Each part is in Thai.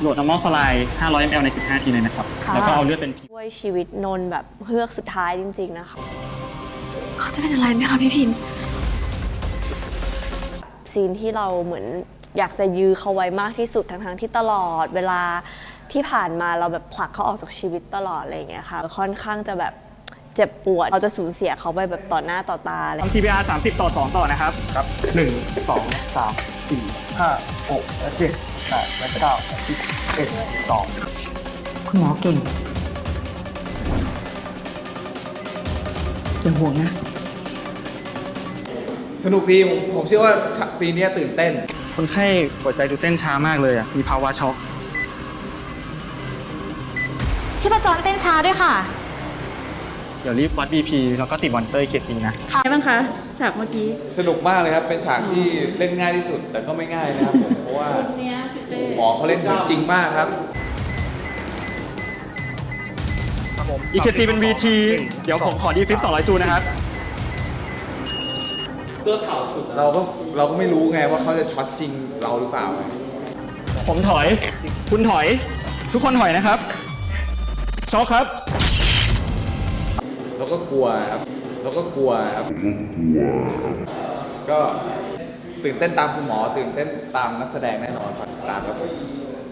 โหลด normal slide 500 ml ใน 15 ทีเลยนะครับ ค่ะ แล้วก็เอาเลือดเป็นช่วยชีวิตนนท์แบบเฮือกสุดท้ายจริง ๆ นะคะ เขาจะเป็นอะไรไหมคะพี่พิน ซีนที่เราเหมือนอยากจะยื้อเขาไว้มากที่สุดทั้งๆที่ตลอดเวลาที่ผ่านมาเราแบบผลักเขาออกจากชีวิตตลอดอะไรอย่างเงี้ยค่ะ ค่อนข้างจะแบบเจ็บปวด เราจะสูญเสียเขาไปแบบต่อหน้าต่อตาเลย ทำ CPR 30 ต่อ 2 ต่อนะครับ ครับหนึ่ง สองสามสี่ห้าหกและเจ็ดแปดและเก้าและสิบเอ็ดสองคุณหมอเก่งอย่าห่วงนะ สนุกดีผมผมเชื่อว่าซีนเนี้ยตื่นเต้น คนไข้หัวใจดูเต้นช้ามากเลยอะ มีภาวะช็อกที่ประจรเต้นช้าด้วยค่ะเดี๋ยวรีบวัด BP แล้วก็ติดมอนิเตอร์ EKG นะไงบ้างคะฉากเมื่อกี้สนุกมากเลยครับ เป็นฉากที่เล่นง่ายที่สุด แต่ก็ไม่ง่ายนะครับผมเพราะว่าเนี้ยพี่เต้หมอเขาเล่นจริงมากครับ EKG เป็น VT เดี๋ยวผมขอดีฟิป200 จูลนะครับ เราก็เราก็ไม่รู้ไงว่าเขาจะช็อตจริงเราหรือเปล่าผมถอย คุณถอย ทุกคนถอยนะครับช็อกครับ เราก็กลัวครับ เราก็กลัวครับ ก็ตื่นเต้นตามคุณหมอ ตื่นเต้นตามนักแสดงแน่นอนฝากติดตามครับผม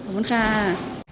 ขอบคุณค่ะ